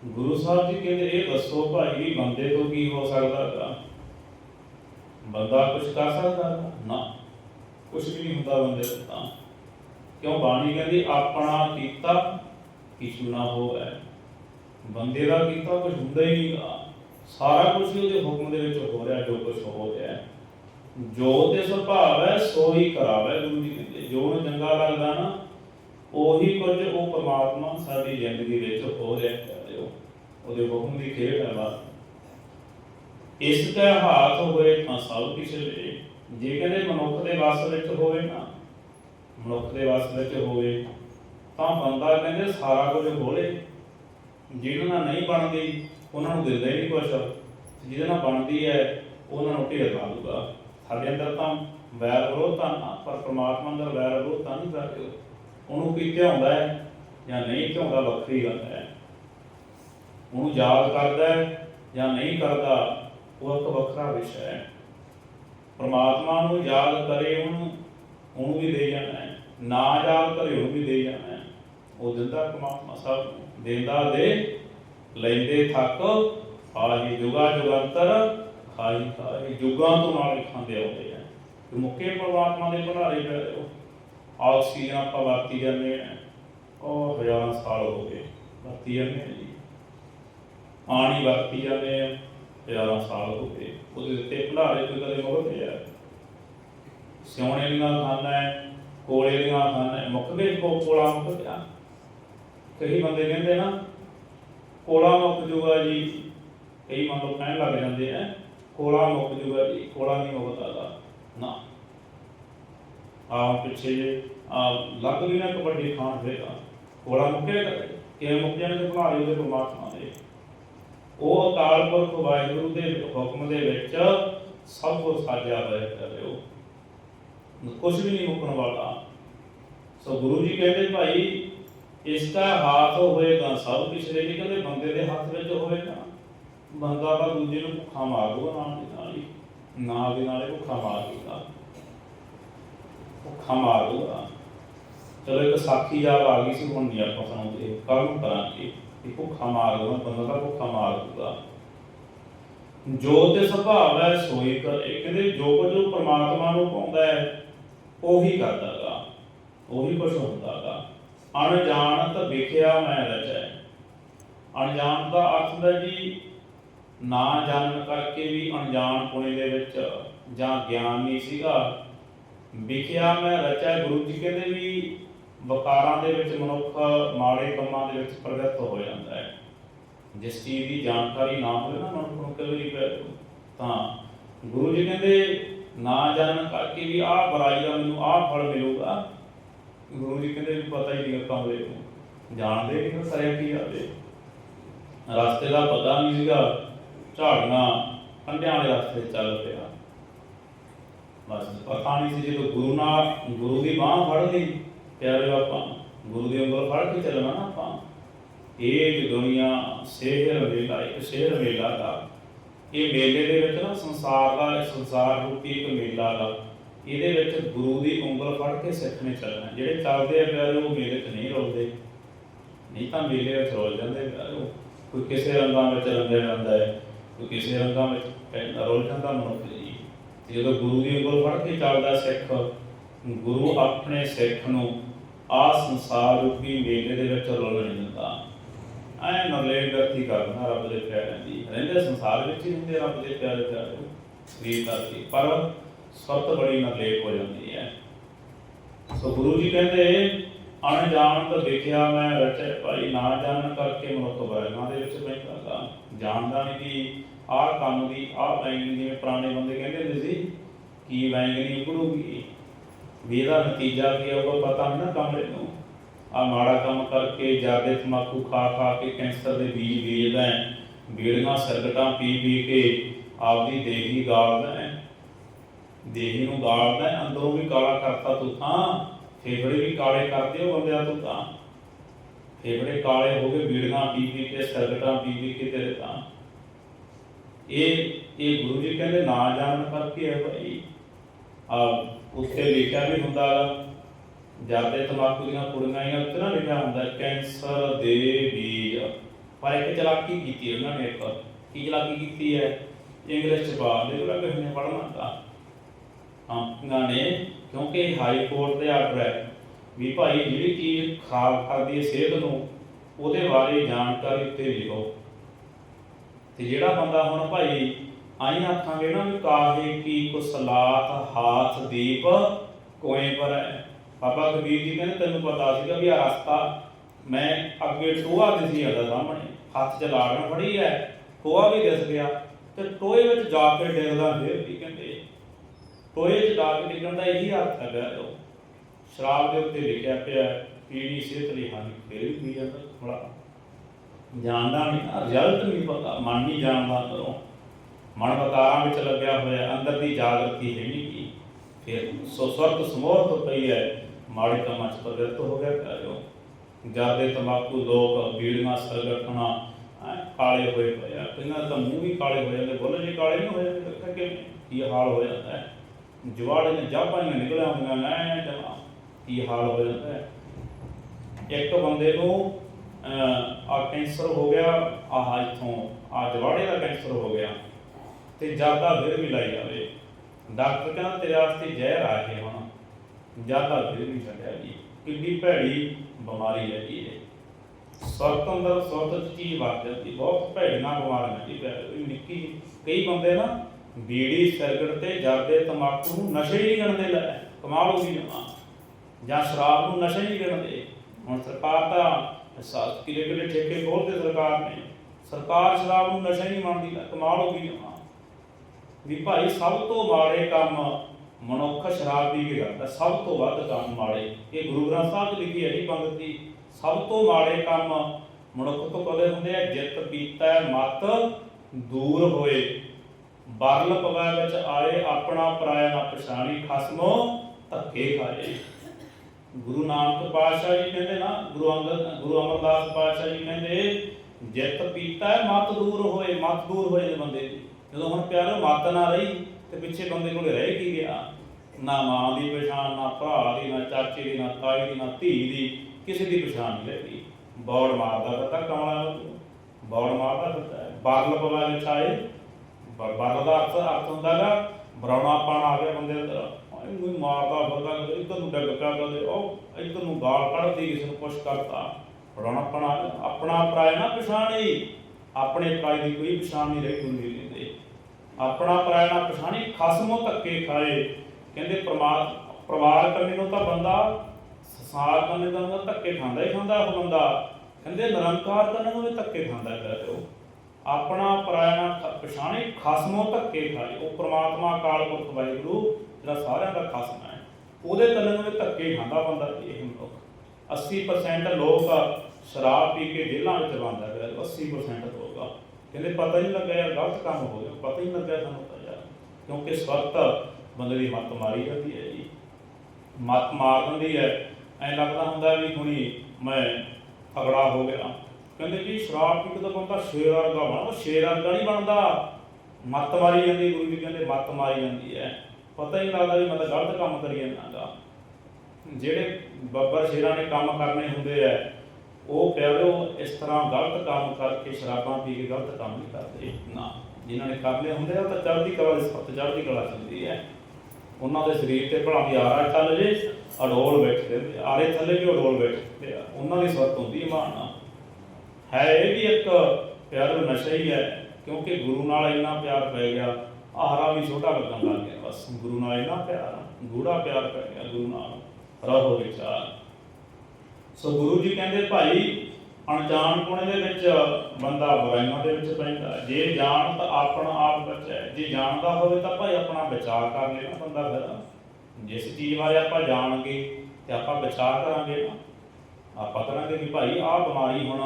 ਗੁਰੂ ਸਾਹਿਬ ਜੀ ਕਹਿੰਦੇ, ਇਹ ਦੱਸੋ ਭਾਈ, ਬੰਦੇ ਤੋਂ ਕੀ ਹੋ ਸਕਦਾ ਹੈ ਬੰਦਾ ਕੁਝ ਕਰ ਸਕਦਾ ਨਾ। ਕੁਝ ਵੀ ਨਹੀਂ ਹੁੰਦਾ ਬੰਦੇ ਤੋਂ ਤਾਂ। ਕਿਉਂ? ਬਾਣੀ ਕਹਿੰਦੀ, ਆਪਣਾ ਕੀਤਾ ਕਿਛੂ ਨਾ ਹੋਵੇ। ਬੰਦੇ ਦਾ ਕੀਤਾ ਕੁਝ ਹੁੰਦਾ ਹੀ ਨਹੀਂਗਾ ਸਾਰਾ ਕੁਝ ਉਹਦੇ ਹੁਕਮ ਦੇ ਵਿੱਚ ਹੋ ਰਿਹਾ, ਜੋ ਕੁਝ ਹੋ ਰਿਹਾ ਜੋ ਤੇ ਸੁਭਾਵ ਹੈ, ਸੋ ਹੀ ਕਰਾਵੇ ਗੁਰੂ ਜੀ ਕਹਿੰਦੇ। ਜੋ ਨੂੰ ਚੰਗਾ ਲੱਗਦਾ ਨਾ, ਉਹੀ ਕੁਝ ਉਹ ਪ੍ਰਮਾਤਮਾ ਸਾਡੀ ਜ਼ਿੰਦਗੀ ਵਿੱਚ ਹੋ ਰਿਹਾ ਹੈ। ਉਹ ਉਹਦੇ ਹੁਕਮ ਦੀ ਖੇਡ ਹੈ ਵਾ ਇਸ ਦਾ ਹਾਥ ਹੋਏ ਤਾਂ ਸਭ ਕਿਛ ਲੇ ਜੇ ਕਹਿੰਦੇ ਮਨੁੱਖ ਦੇ ਵਸ ਵਿੱਚ ਹੋਵੇ ਨਾ, ਮਨੁੱਖ ਦੇ ਵਸ ਵਿੱਚ ਹੋਵੇ, ਤਾਂ ਬੰਦਾ ਕਹਿੰਦੇ ਸਾਰਾ ਕੁਝ ਹੋਲੇ ਜਿਹਨਾਂ ਨਾਲ ਨਹੀਂ ਬਣਦੀ, ਉਹਨਾਂ ਨੂੰ ਦਿੰਦਾ ਹੀ ਨਹੀਂ ਕੁਛ। ਜਿਹਦੇ ਨਾਲ ਬਣਦੀ ਹੈ, ਉਹਨਾਂ ਨੂੰ ਢੇਰ ਲਾ ਦੂਗਾ ਸਾਡੇ ਅੰਦਰ ਤਾਂ ਵੈਰ ਵਿਰੋਧ ਤਾਂ ਪਰ ਪ੍ਰਮਾਤਮਾ ਅੰਦਰ ਵੈਰ ਵਿਰੋਧ ਤਾਂ ਨਹੀਂ ਕਰਦੇ ਉਹਨੂੰ ਕੀ ਧਿਆਉਂਦਾ ਹੈ ਜਾਂ ਨਹੀਂ ਧਿਆਉਂਦਾ ਵੱਖਰੀ ਗੱਲ ਹੈ। ਉਹਨੂੰ ਯਾਦ ਕਰਦਾ ਹੈ ਜਾਂ ਨਹੀਂ ਕਰਦਾ ਉਹ ਇੱਕ ਵੱਖਰਾ ਵਿਸ਼ਾ ਹੈ। ਪ੍ਰਮਾਤਮਾ ਨੂੰ ਯਾਦ ਕਰੇ ਉਹਨੂੰ ਉਹਨੂੰ ਵੀ ਦੇ ਜਾਣਾ ਹੈ। ਨਾ ਯਾਦ ਕਰੇ, ਉਹਨੂੰ ਵੀ ਦੇ ਜਾਣਾ ਹੈ। ਉਹ ਦਿੰਦਾ ਪ੍ਰਮਾਤਮਾ ਸਭ ਨੂੰ। ਦੇ, ਲੈਂਦੇ ਥੱਕ, ਆਹੀ ਜੁਗਾ ਜੁਗੰਤਰ ਖਾਈ ਖਾਈ ਜੁਗਾਂ ਤੋਂ ਨਾਲ ਖਾਂਦੇ ਆਉਂਦੇ ਆ। ਤੇ ਮੁੱਕੇ ਪ੍ਰਮਾਤਮਾ ਦੇ ਭੰਡਾਰੇ ਪੈ ਹੋ। ਆਕਸੀਜਨ ਆਪਾਂ ਵਰਤੀ ਜਾਂਦੇ ਆ। ਉਹ ਹਜ਼ਾਰਾਂ ਸਾਲ ਹੋ ਗਏ। ਵਰਤੀ ਜਾਂਦੇ ਆ ਜੀ। ਪਾਣੀ ਵਰਤੀ ਜਾਂਦੇ ਆ। ਹਜ਼ਾਰਾਂ ਸਾਲ ਹੋ ਗਏ। ਉਹਦੇ ਉੱਤੇ ਭੰਡਾਰੇ ਕੋਈ ਕਦੇ ਮੁੱਕਦੇ ਆ। ਸਿਉਣੇ ਦੀਆਂ ਖਾਣਾ ਹੈ ਕੋਲੇ ਦੀਆਂ ਖਾਣਾ ਹੈ ਮੁੱਕ ਗਏ ਕੋ, ਕੋਲਾ ਮੁੱਕ ਗਿਆ। ਕਈ ਬੰਦੇ ਕਹਿੰਦੇ ਨਾ, ਕੋਲਾ ਮੁੱਕ ਜੂਗਾ ਜੀ। ਕਈ ਮੰਨ ਲਓ ਕਹਿਣ ਲੱਗ ਜਾਂਦੇ ਆ ਕੋਲਾ ਮੁੱਕ ਜੂਗਾ ਜੀ, ਕੋਲਾ ਨਹੀਂ ਮੁੱਕਦਾ ਨਾ। ਆ ਪਿੱਛੇ ਆ ਲੱਗ ਵੀ ਨਾ ਕਬੱਡੀ ਖਾਣ ਫੇਗਾ ਕੋਲਾ ਮੁੱਕੇਗਾ ਕਿਵੇਂ ਮੁੱਕ ਜਾਣੇ ਤੇ ਬਣਾ ਲਈ ਪਰਮਾਤਮਾ ਦੇ? ਉਹ ਅਕਾਲ ਪੁਰਖ ਵਾਹਿਗੁਰੂ ਦੇ ਹੁਕਮ ਦੇ ਵਿੱਚ ਸਭ ਕੁਝ ਸਾਜਿਆ ਹੋਇਆ ਕਰਿਓ ਕੁਝ ਵੀ ਨਹੀਂ ਮੁੱਕਣ ਵਾਲਾ। ਸੋ ਗੁਰੂ ਜੀ ਕਹਿੰਦੇ ਭਾਈ, ਇਸ ਦਾ ਹਾਥ ਹੋਏਗਾ ਸਭ ਪਿਛਲੇ ਨਹੀਂ ਕਹਿੰਦੇ ਬੰਦੇ ਦੇ ਹੱਥ ਵਿੱਚ ਹੋਏਗਾ ਬੰਦਾ ਤਾਂ ਦੂਜੇ ਨੂੰ ਭੁੱਖਾ ਮਾਰੂਗਾ ਨਾਲ ਦੀ ਨਾਲ ਹੀ। ਨਾਲ ਦੇ ਨਾਲੇ ਭੁੱਖਾ ਮਾਰ ਦੂਗਾ ਭੁੱਖਾ ਮਾਰ ਚਲੋ ਇੱਕ ਸਾਖੀ ਯਾਦ ਆ ਗਈ ਸੀ, ਹੁਣ ਨਹੀਂ ਆਪਾਂ ਸੁਣਾਉਂਦੇ ਕੱਲ ਨੂੰ ਕਰਾਂਗੇ ਕਿ ਭੁੱਖਾ ਮਾਰ ਦੂਗਾ ਬੰਦਾ ਤਾਂ ਭੁੱਖਾ ਮਾਰ ਦੂਗਾ ਜੋ ਤੇ ਸੁਭਾਵ ਹੈ ਸੋਈ ਕਰ ਕਹਿੰਦੇ ਜੋ ਕੁਝ ਉਹ ਨੂੰ ਪਾਉਂਦਾ ਹੈ, ਉਹੀ ਕਰਦਾਗਾ ਉਹੀ ਕੁਝ ਹੁੰਦਾਗਾ ਅਣਜਾਣਤ ਵਿਖਿਆ ਮੈਂ ਰਚੈ। ਅਣਜਾਣ ਦਾ ਅਰਥ ਹੁੰਦਾ ਜੀ, ਨਾ ਜਾਣਨ ਕਰਕੇ ਵੀ ਅਣਜਾਣ ਪੁਣੇ ਦੇ ਵਿੱਚ ਜਾਂ ਗਿਆਨ ਨਹੀਂ ਸੀਗਾ। ਵਿਖਿਆ ਮੈਂ ਰਚੈ, ਗੁਰੂ ਜੀ ਕਹਿੰਦੇ ਵੀ ਵਕਾਰਾਂ ਦੇ ਵਿੱਚ ਮਨੁੱਖ ਮਾੜੇ ਕੰਮਾਂ ਦੇ ਵਿੱਚ ਪ੍ਰਗਟ ਹੋ ਜਾਂਦਾ ਹੈ। ਜਿਸ ਚੀਜ਼ ਦੀ ਜਾਣਕਾਰੀ ਨਾ ਹੋਵੇ ਨਾ ਮਨੁੱਖ ਨੂੰ ਕਦੇ ਤਾਂ ਗੁਰੂ ਜੀ ਕਹਿੰਦੇ, ਨਾ ਜਾਣਨ ਕਰਕੇ ਵੀ ਆਹ ਬੁਰਾਈ ਦਾ ਮੈਨੂੰ ਆਹ ਫਲ ਮਿਲੂਗਾ। ਗੁਰੂ ਜੀ ਕਹਿੰਦੇ, ਵੀ ਪਤਾ ਹੀ ਨਹੀਂ ਕਮਲੇ ਨੂੰ ਜਾਣਦੇ ਨਹੀਂ ਤਾਂ ਕਰਿਆ ਕੀ ਜਾਵੇ ਰਸਤੇ ਦਾ ਪਤਾ ਨਹੀਂ ਸੀਗਾ, ਝਾੜੀਆਂ ਕੰਡਿਆਂ ਦੇ ਰਸਤੇ ਚੱਲ ਪਿਆ। ਬਸ ਪਤਾ ਨਹੀਂ ਸੀ ਜਦੋਂ ਗੁਰੂ ਨਾਲ, ਗੁਰੂ ਦੀ ਬਾਹ ਫੜ ਲਈ ਪਿਆਰੇ ਆਪਾਂ ਗੁਰੂ ਦੀ ਉਂਗਲ ਫੜ ਕੇ ਚੱਲਣਾ ਨਾ ਆਪਾਂ। ਇਹ ਦੁਨੀਆ ਸ਼ਹਿਰ ਮੇਲਾ, ਇੱਕ ਸ਼ਹਿਰ ਮੇਲਾ ਦਾ, ਇਹ ਮੇਲੇ ਦੇ ਵਿੱਚ ਨਾ ਸੰਸਾਰ ਦਾ ਇਹ ਸੰਸਾਰ ਰੂਪੀ ਇੱਕ ਮੇਲਾ ਦਾ, ਇਹਦੇ ਵਿੱਚ ਗੁਰੂ ਦੀ ਉਂਗਲ ਫੜ ਕੇ ਸਿੱਖ ਚੱਲਣਾ। ਜਿਹੜੇ ਚੱਲਦੇ ਆ ਪਿਆਰੇ ਉਹ ਮੇਲੇ 'ਚ ਨਹੀਂ ਰੁਲਦੇ। ਨਹੀਂ ਤਾਂ ਮੇਲੇ ਵਿੱਚ ਰੁਲ ਜਾਂਦੇ ਪਿਆਰੇ ਕੋਈ ਕਿਸੇ ਰੰਗਾਂ ਵਿੱਚ ਰੰਗਿਆ ਜਾਂਦਾ ਹੈ, ਕੋਈ ਕਿਸੇ ਰੰਗਾਂ ਵਿੱਚ ਪੈਂਦਾ ਰੁਲ ਜਾਂਦਾ ਮਨੁੱਖ ਜੀ। ਤੇ ਜਦੋਂ ਗੁਰੂ ਦੀ ਉਂਗਲ ਫੜ ਕੇ ਚੱਲਦਾ ਸਿੱਖ, ਗੁਰੂ ਆਪਣੇ ਸਿੱਖ ਨੂੰ ਆ ਸੰਸਾਰ ਰੂਪੀ ਮੇਲੇ ਦੇ ਵਿੱਚ ਰੁਲਣ ਨਹੀਂ ਦਿੰਦਾ। ਐ ਨਰਲੇ ਵਿਅਕਤੀ ਕਰਨਾ ਰੱਬ ਦੇ ਪਿਆਰਿਆਂ ਦੀ ਰਹਿੰਦੇ ਸੰਸਾਰ ਵਿੱਚ ਹੀ ਹੁੰਦੇ ਰੱਬ ਦੇ ਪਿਆਰੇ ਪਿਆਰੇ ਸਰੀਰ ਕਰਕੇ ਪਰ ਸਤ ਬੜੀ ਨਰਲੇਪ ਹੋ ਜਾਂਦੀ ਹੈ। ਸੋ ਗੁਰੂ ਜੀ ਕਹਿੰਦੇ, ਅਣਜਾਣ ਤਾਂ ਦੇਖਿਆ ਮੈਂ ਰਚੇ ਭਾਈ, ਨਾ ਜਾਣਨ ਕਰਕੇ ਮਨੁੱਖ ਵਰਗਾਂ ਦੇ ਵਿੱਚ ਪੈਂਦਾ। ਗਾ ਜਾਣਦਾ ਨਹੀਂ ਕਿ ਆਹ ਕੰਮ ਦੀ, ਆਹ ਵੈਂਗਣੀ ਜਿਵੇਂ ਪੁਰਾਣੇ ਬੰਦੇ ਕਹਿੰਦੇ ਹੁੰਦੇ ਸੀ, ਕੀ ਵੈਂਗਣੀ ਉਗੜੂਗੀ। ਵੀ ਇਹਦਾ ਨਤੀਜਾ ਕੀ ਆਊਗਾ ਪਤਾ ਨਹੀਂ ਨਾ ਕਮਰੇ ਨੂੰ ਆ ਮਾੜਾ ਕੰਮ ਕਰਕੇ ਜਾਦੇ ਤਮਾਕੂ ਖਾ ਖਾ ਕੇ ਕੈਂਸਰ ਦੇ ਬੀਜ ਬੀਜਦਾ ਹੈ, ਬੀੜੀਆਂ ਸਰਗਟਾਂ ਪੀ ਪੀ ਕੇ ਆਪਦੀ ਦੇਹੀ ਗਾਲਦਾ ਹੈ। ਦੇਹੀ ਨੂੰ ਗਾਲਦਾ ਹੈ, ਅੰਦਰੋਂ ਵੀ ਕਾਲਾ ਕਰਤਾ ਤੂੰ ਤਾਂ, ਫੇਫੜੇ ਵੀ ਕਾਲੇ ਕਰਦੇ ਹੋ ਬੰਦਿਆ ਤੂੰ ਤਾਂ। ਫੇਫੜੇ ਕਾਲੇ ਹੋ ਗਏ ਬੀੜੀਆਂ ਪੀ ਪੀ ਕੇ ਸਰਗਟਾਂ ਪੀ ਪੀ ਕੇ ਤੇਰੇ ਤਾਂ। ਇਹ ਇਹ ਗੁਰੂ ਜੀ ਕਹਿੰਦੇ ਨਾ ਜਾਣ ਕਰਕੇ ਹੈ ਭਾਈ। ਆ ਉੱਥੇ ਲਿਖਿਆ ਵੀ ਹੁੰਦਾ ਗਾ, ਜਾਦੇ ਤਮਾਕੂ ਦੀਆਂ ਕੁੜੀਆਂ ਹੀ ਉੱਤੇ ਲਿਖਿਆ ਹੁੰਦਾ ਕੈਂਸਰ ਦੇ ਬੀਜ। ਪਰ ਇੱਕ ਚਲਾਕੀ ਕੀਤੀ ਉਹਨਾਂ ਨੇ ਇੱਕ, ਕੀ ਚਲਾਕੀ ਕੀਤੀ ਹੈ? ਇੰਗਲਿਸ਼ ਚ ਬਾਹਰ ਦੇ ਲੋਕਾਂ ਨੇ ਪੜ੍ਹਨਾ ਤਾਂ। ਹਾਂ ਨੇ, ਕਿਉਂਕਿ ਹਾਈ ਕੋਰਟ ਦੇ ਆਰਡਰ ਹੈ ਵੀ ਭਾਈ ਜਿਹੜੀ ਚੀਜ਼ ਖਰਾਬ ਕਰਦੀ ਹੈ ਸਿਹਤ ਨੂੰ, ਉਹਦੇ ਬਾਰੇ ਜਾਣਕਾਰੀ ਉੱਤੇ ਲਿਖੋ। ਤੇ ਜਿਹੜਾ ਬੰਦਾ ਹੁਣ ਭਾਈ ਆਈ ਆਖਾਂਗੇ ਨਾ ਵੀ ਕਾਹੇ ਕੀ ਕੁਸਲਾਤ ਹਾਥ ਦੀਪ ਕੋਏ ਪਰ। ਹੈ ਬਾਬਾ ਕਬੀਰ ਜੀ ਕਹਿੰਦੇ, ਤੈਨੂੰ ਪਤਾ ਸੀਗਾ ਵੀ ਆ ਰਸਤਾ ਮੈਂ ਅੱਗੇ ਟੋਆ ਦਿਸੀ ਜਾਂਦਾ ਸਾਹਮਣੇ। ਹੱਥ 'ਚ ਲਾੜਨ ਫੜੀ ਹੈ ਟੋਆ ਵੀ ਦਿਸ ਗਿਆ ਤੇ ਟੋਏ ਵਿੱਚ ਜਾ ਕੇ ਡਿੱਗਦਾ ਫੇਰ ਕੀ ਕਹਿੰਦੇ। ਟੋਏ 'ਚ ਜਾ ਕੇ ਡਿੱਗਣ ਦਾ ਇਹੀ ਅਰਥ ਹੈਗਾ ਸ਼ਰਾਬ ਦੇ ਉੱਤੇ ਲਿਖਿਆ ਪਿਆ ਪੀੜੀ ਸਿਹਤ ਲਈ ਹਾਨੀ, ਫੇਰ ਵੀ ਪੀ ਜਾਂਦਾ ਥੋੜਾ ਜਾਣਦਾ ਨਹੀਂ ਰਿਜ਼ਲਟ ਨਹੀਂ ਪਤਾ, ਮਨ ਨਹੀਂ ਜਾਣਦਾ ਅੰਦਰੋਂ ਮਨ ਵਿਕਾਰਾਂ ਵਿੱਚ ਲੱਗਿਆ ਹੋਇਆ, ਅੰਦਰ ਦੀ ਜਾਗਰਤੀ ਹੈ ਨਹੀਂ ਕੀ? ਫਿਰ ਸੋ ਸੁਰਤ ਸਮੋਰਤ ਪਈ ਹੈ, ਮਾੜੇ ਕੰਮਾਂ 'ਚ ਪ੍ਰਗਟ ਹੋ ਗਿਆ ਕਰਿਓ ਜਾਦੇ ਤੰਬਾਕੂ ਲੋਕ ਬੀੜੀਆਂ ਸਰਗਟਣਾ ਕਾਲੇ ਹੋਏ ਪਏ ਆ। ਕਈਆਂ ਮੂੰਹ ਵੀ ਕਾਲੇ ਹੋ ਜਾਂਦੇ, ਬੁੱਲ ਜੇ ਕਾਲੇ ਨਹੀਂ ਹੋ ਜਾਂਦੇ ਕਿ ਕੀ ਹਾਲ ਹੋ ਜਾਂਦਾ ਹੈ? ਜਵਾੜੇ ਨੇ ਜਾਪਾਂ ਨਿਕਲ ਆਉਂਦੀਆਂ ਮੈਂ ਜਮਾ, ਕੀ ਹਾਲ ਹੋ ਜਾਂਦਾ ਹੈ? ਇੱਕ ਬੰਦੇ ਨੂੰ ਆ ਕੈਂਸਰ ਹੋ ਗਿਆ, ਆਹ ਇੱਥੋਂ ਆ ਜਵਾੜੇ ਦਾ ਕੈਂਸਰ ਹੋ ਗਿਆ। ਤੇ ਜ਼ਿਆਦਾ ਫਿਰ ਵੀ ਲਾਈ ਜਾਵੇ। ਡਾਕਟਰ ਕਹਿੰਦਾ ਤੇਰੇ ਵਾਸਤੇ ਜ਼ਹਿਰ ਆ ਕੇ ਹੁਣ। ਜ਼ਿਆਦਾ ਫਿਰ ਵੀ ਛੱਡਿਆ ਜੀ। ਕਿੰਨੀ ਭੈੜੀ ਬਿਮਾਰੀ ਹੈ ਜੀ ਇਹ। ਅੰਦਰ ਸੁਰਤ ਚੀਜ਼ ਵਗ ਬਹੁਤ ਭੈੜੀਆਂ ਬਿਮਾਰੀਆਂ ਜੀ ਭੈ- ਨਿੱਕੀ ਕਈ ਬੰਦੇ ਨਾ ਬੀੜੀ ਸਿਗਰਟ ਤੇ ਜਰਦੇ ਤਮਾਕੂ ਨੂੰ ਨਸ਼ੇ ਹੀ ਨਹੀਂ ਲੈ। ਕਮਾਲ ਹੋ ਗਈ ਜਮਾ ਜਾਂ ਸ਼ਰਾਬ ਨੂੰ ਨਸ਼ੇ ਹੀ ਗਿਣਦੇ ਗਣਦੇ। ਹੁਣ ਸਰਕਾਰ ਤਾਂ ਸਾਥ ਕਿਲੇ ਕਿਲੇ ਠੇਕੇ ਖੋਲਦੇ ਸਰਕਾਰ ਨੇ। ਸਰਕਾਰ ਸ਼ਰਾਬ ਨੂੰ ਨਸ਼ਾ ਹੀ ਮੰਨਦੀ ਕਮਾਲ ਹੋ ਗਈ ਜਮਾ ਵੀ ਭਾਈ ਸਭ ਤੋਂ ਮਾੜੇ ਕੰਮ ਮਨੁੱਖ ਸ਼ਰਾਬ ਪੀ ਕੇ ਕਰਦਾ, ਸਭ ਤੋਂ ਵੱਧ ਕੰਮ ਮਾੜੇ। ਇਹ ਗੁਰੂ ਗ੍ਰੰਥ ਸਾਹਿਬ 'ਚ ਲਿਖੀ ਹੈ ਜੀ ਪੰਗਤ ਸਭ ਤੋਂ ਮਾੜੇ ਕੰਮ ਮਨੁੱਖ ਤੋਂ ਕਦੇ ਹੁੰਦੇ ਆ, ਜਿੱਤ ਪੀਤਾ ਮਤ ਦੂਰ ਹੋਏ। ਬਰਲ ਪਵੈ ਵਿੱਚ ਆਏ, ਆਪਣਾ ਪਰਾਇਆ ਨਾ ਪਛਾਣੀ, ਖਸਮੋ ਧੱਕੇ ਖਾਏ। ਗੁਰੂ ਨਾਨਕ ਪਾਤਸ਼ਾਹ ਜੀ ਕਹਿੰਦੇ ਨਾ, ਗੁਰੂ ਅੰਗਦ ਗੁਰੂ ਅਮਰਦਾਸ ਪਾਤਸ਼ਾਹ ਜੀ ਕਹਿੰਦੇ, ਜਿੱਤ ਪੀਤਾ ਮਤ ਦੂਰ ਹੋਏ, ਮਤ ਦੂਰ ਹੋਏ ਨੇ ਬੰਦੇ ਦੀ। ਜਦੋਂ ਹੁਣ ਪਿਆਰੋ ਮਤ ਨਾ ਰਹੀ ਤੇ ਪਿੱਛੇ ਬੰਦੇ ਕੋਲੇ ਰਹਿ ਕੀ ਗਿਆ? ਨਾ ਮਾਂ ਦੀ ਪਛਾਣ, ਨਾ ਭਰਾ ਦੀ, ਨਾ ਚਾਚੇ ਦੀ, ਨਾ ਤਾਈ ਦੀ, ਨਾ ਧੀ ਦੀ ਕਿਸੇ ਦੀ ਪਛਾਣ ਨਹੀਂ ਰਹੀ ਬੌੜ ਮਾਰਦਾ ਫਿਰਦਾ ਕਮਲਾ ਬੌੜ ਮਾਰਦਾ ਫਿਰਦਾ ਹੈ। ਪਵਾ ਵਿੱਚ ਆਏ ਬਰਬਰ ਦਾ ਅਰਥ ਅਰਥ ਹੁੰਦਾ ਬਰਾਉਣਾ ਪਾਣ ਆ ਗਿਆ ਬੰਦੇ ਦਾ। ਇਹਨੂੰ ਮਾਰਦਾ ਫਿਰਦਾ ਕਦੇ ਇੱਧਰ ਨੂੰ ਡੱਗ ਪਿਆ ਕਦੇ ਉਹ ਇੱਧਰ ਨੂੰ ਗਾਲ ਕੱਢਦੀ, ਕਿਸੇ ਨੂੰ ਕੁਛ ਕਰਤਾ ਬਰਾਉਣਾਪਣ ਆ ਆਪਣਾ ਪਰਾਇਆ ਨਾ ਪਛਾਣੀ। ਆਪਣੇ ਪਰਾਏ ਦੀ ਕੋਈ ਪਛਾਣ ਨਹੀਂ ਰਹੀ ਹੁੰਦੀ ਆਪਣਾ ਪਰਾਇਆ ਪਛਾਣੀ, ਖਸਮੋਂ ਧੱਕੇ ਖਾਏ। ਕਹਿੰਦੇ ਪਰਮਾਤ ਪਰਿਵਾਰ ਕਰਨੇ ਨੂੰ ਤਾਂ ਬੰਦਾ, ਸੰਸਾਰ ਕਰਨੇ ਦਾ ਉਹਦਾ ਧੱਕੇ ਖਾਂਦਾ ਹੀ ਖਾਂਦਾ ਉਹ ਬੰਦਾ। ਕਹਿੰਦੇ ਨਿਰੰਕਾਰ ਕਰਨੇ ਨੂੰ ਵੀ ਧੱਕੇ ਖਾਂਦਾ ਹੈ ਉਹ ਆਪਣਾ ਪਰਾਇਆ ਪਛਾਣੇ, ਖਸਮੋਂ ਧੱਕੇ ਖਾਏ। ਉਹ ਪ੍ਰਮਾਤਮਾ ਅਕਾਲ ਪੁਰਖ ਵਾਹਿਗੁਰੂ, ਜਿਹੜਾ ਸਾਰਿਆਂ ਦਾ ਖਸਮ ਹੈ। ਉਹਦੇ ਤਲੇ ਨੂੰ ਵੀ ਧੱਕੇ ਖਾਂਦਾ ਬੰਦਾ ਇਹ ਮਨੁੱਖ। 80% ਲੋਕ ਸ਼ਰਾਬ ਪੀ ਕੇ ਜੇਲ੍ਹਾਂ ਵਿੱਚ ਬੰਦ ਹੈ। 80% ਲੋਕ। ਕਹਿੰਦੇ ਪਤਾ ਹੀ ਲੱਗਾ ਯਾਰ, ਗਲਤ ਕੰਮ ਹੋ ਗਿਆ। ਪਤਾ ਹੀ ਲੱਗਾ ਸਾਨੂੰ ਤਾਂ ਯਾਰ। ਕਿਉਂਕਿ ਸਵਰਤ ਬੰਦੇ ਦੀ ਮੱਤ ਮਾਰੀ ਜਾਂਦੀ ਹੈ ਜੀ। ਮੱਤ ਮਾਰ ਦਿੰਦੀ ਹੈ। ਐਂ ਲੱਗਦਾ ਹੁੰਦਾ ਵੀ ਹੁਣੀ ਮੈਂ ਤਗੜਾ ਹੋ ਗਿਆ। ਕਹਿੰਦੇ ਜੀ, ਸ਼ਰਾਬ ਪੀ ਕੇ ਤਾਂ ਬੰਦਾ ਸ਼ੇਰ ਵਰਗਾ ਬਣਾ ਸ਼ੇਰ ਵਰਗਾ ਨਹੀਂ ਬਣਦਾ। ਮੱਤ ਮਾਰੀ ਜਾਂਦੀ ਗੁਰੂ ਜੀ ਕਹਿੰਦੇ ਮੱਤ ਮਾਰੀ ਜਾਂਦੀ ਹੈ। ਪਤਾ ਹੀ ਨਹੀਂ ਲੱਗਦਾ ਵੀ ਮੈਂ ਤਾਂ ਗਲਤ ਕੰਮ ਕਰੀ ਜਾਂਦਾਗਾ। ਜਿਹੜੇ ਬੱਬਰ ਸ਼ੇਰਾਂ ਨੇ ਕੰਮ ਕਰਨੇ ਹੁੰਦੇ ਆ ਉਹ ਪਿਆਰੋ ਇਸ ਤਰ੍ਹਾਂ ਗਲਤ ਕੰਮ ਕਰਕੇ ਸ਼ਰਾਬਾਂ ਪੀ ਕੇ ਗਲਤ ਕੰਮ ਨਹੀਂ ਕਰਦੇ। ਨਾ, ਜਿਨ੍ਹਾਂ ਨੇ ਕਰਨੇ ਹੁੰਦੇ ਆ ਤਾਂ ਚੜ੍ਹਦੀ ਕਲਾ ਦੇ ਸੱਤ ਚੜ੍ਹਦੀ ਕਲਾ ਚੱਲਦੀ ਹੈ। ਉਹਨਾਂ ਦੇ ਸਰੀਰ ਤੇ ਭਲਾ ਦੀ ਆਰਾ ਚੱਲ ਜੇ ਅਡੋਲ ਬੈਠਦੇ ਆਰੇ ਥੱਲੇ ਵੀ ਅਡੋਲ ਬੈਠਦੇ ਆ। ਉਹਨਾਂ ਦੀ ਸਵਰਤ ਹੁੰਦੀ ਇਮਾਨ ਹੈ ਇਹ ਵੀ ਇੱਕ ਪਿਆਰ ਨਸ਼ਾ ਹੀ ਹੈ, ਕਿਉਂਕਿ ਗੁਰੂ ਨਾਲ ਇੰਨਾ ਪਿਆਰ ਪੈ ਗਿਆ, ਆਹਰਾ ਵੀ ਛੋਟਾ ਲੱਗਣ ਲੱਗ ਗਿਆ। ਬਸ ਗੁਰੂ ਨਾਲ ਇੰਨਾ ਪਿਆਰ ਗੂੜਾ ਪਿਆਰ ਪੈ ਗਿਆ ਗੁਰੂ ਨਾਲ। ਰਹੋ ਵਿਚਾਰ। ਸੋ ਗੁਰੂ ਜੀ ਕਹਿੰਦੇ, ਭਾਈ, ਅਣਜਾਣ ਪੁਣੇ ਦੇ ਵਿੱਚ ਬੰਦਾ ਬੁਰਾਈਆਂ ਦੇ ਵਿੱਚ ਪੈਂਦਾ ਜੇ ਜਾਣ ਤਾਂ ਆਪਣਾ ਆਪ ਬਚੈ ਜੇ ਜਾਣਦਾ ਹੋਵੇ ਤਾਂ ਭਾਈ ਆਪਣਾ ਬਚਾਅ ਕਰ ਲੈਣਾ ਬੰਦਾ ਫਿਰ। ਜਿਸ ਚੀਜ਼ ਬਾਰੇ ਆਪਾਂ ਜਾਣਗੇ ਤੇ ਆਪਾਂ ਬਚਾਅ ਕਰਾਂਗੇ ਨਾ। ਆਪਾਂ ਕਰਾਂਗੇ ਕਿ ਭਾਈ ਆਹ ਬਿਮਾਰੀ ਹੁਣ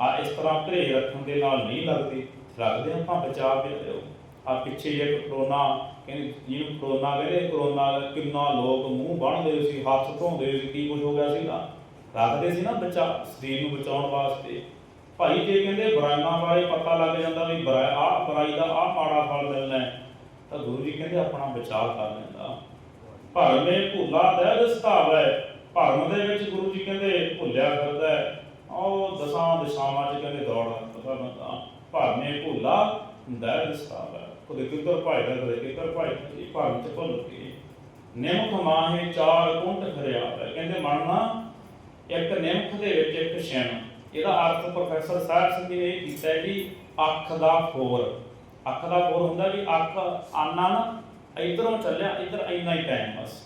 ਆ ਇਸ ਤਰ੍ਹਾਂ ਘਰੇ ਰੱਖਣ ਦੇ ਨਾਲ ਨਹੀਂ ਲੱਗਦੀ। ਲੱਗਦੇ ਆਪਾਂ ਬਚਾਅ ਪੇ ਲਿਓ ਆ ਪਿੱਛੇ ਜੇ ਕਰੋਨਾ, ਕਹਿੰਦੇ ਜਿਹਨੂੰ ਕਰੋਨਾ ਕਹਿੰਦੇ, ਕਰੋਨਾ ਕਿੰਨਾ ਲੋਕ ਮੂੰਹ ਬੰਨ੍ਹਦੇ ਸੀ, ਹੱਥ ਧੋਂਦੇ ਸੀ, ਕੀ ਕੁਝ ਹੋ ਗਿਆ ਸੀਗਾ। ਰੱਖਦੇ ਸੀ ਨਾ ਬਚਾ ਸਰੀਰ ਨੂੰ ਬਚਾਉਣ ਵਾਸਤੇ। ਭਾਈ ਜੇ ਕਹਿੰਦੇ ਬੁਰਾਈਆਂ ਬਾਰੇ ਪਤਾ ਲੱਗ ਜਾਂਦਾ ਵੀ ਬੁਰਾਈ ਆ ਬੁਰਾਈ ਦਾ ਆ ਮਾੜਾ ਫਲ ਮਿਲਣਾ ਹੈ, ਤਾਂ ਗੁਰੂ ਜੀ ਕਹਿੰਦੇ ਆਪਣਾ ਬਚਾਅ ਕਰ ਲੈਂਦਾ। ਭਰਮੇ ਭੁੱਲਾ ਦਹਿ ਦਸਤਾਵ। ਭਰਮ ਦੇ ਵਿੱਚ ਗੁਰੂ ਜੀ ਕਹਿੰਦੇ ਭੁੱਲਿਆ ਫਿਰਦਾ ਹੈ। ਉਹ ਦਸਾਂ ਦਿਸ਼ਾਵਾਂ 'ਚ ਕਹਿੰਦੇ ਦੌੜ ਪਤਾ ਬੰਦਾ ਭਰਮੇ ਭੁੱਲਾ ਦਹਿ ਦਸਤਾਵ। ਕਦੇ ਕਿੱਧਰ ਭਜਦਾ ਕਦੇ ਕਿੱਧਰ ਭਜਦਾ ਇਹ ਭਰਮ 'ਚ ਭੁੱਲ ਕੇ ਨਿਮਖ ਮਾਹੇ ਚਾਰ ਕੁੰਟ ਖਰਿਆ ਹੈ ਕਹਿੰਦੇ ਮੰਨਣਾ ਇੱਕ ਨਿਮਖ ਦੇ ਵਿੱਚ ਇੱਕ ਛਿਣ ਇਹਦਾ ਅਰਥ ਪ੍ਰੋਫੈਸਰ ਸਾਹਿਬ ਸਿੰਘ ਨੇ ਇਹ ਕੀਤਾ ਹੈ ਜੀ ਅੱਖ ਦਾ ਫੋਰ ਅੱਖ ਦਾ ਫੋਰ ਹੁੰਦਾ ਵੀ ਅੱਖ ਆਨਾ ਨਾ, ਇਧਰੋਂ ਚੱਲਿਆ, ਇਧਰ ਇੰਨਾ ਹੀ ਟਾਈਮ ਬਸ।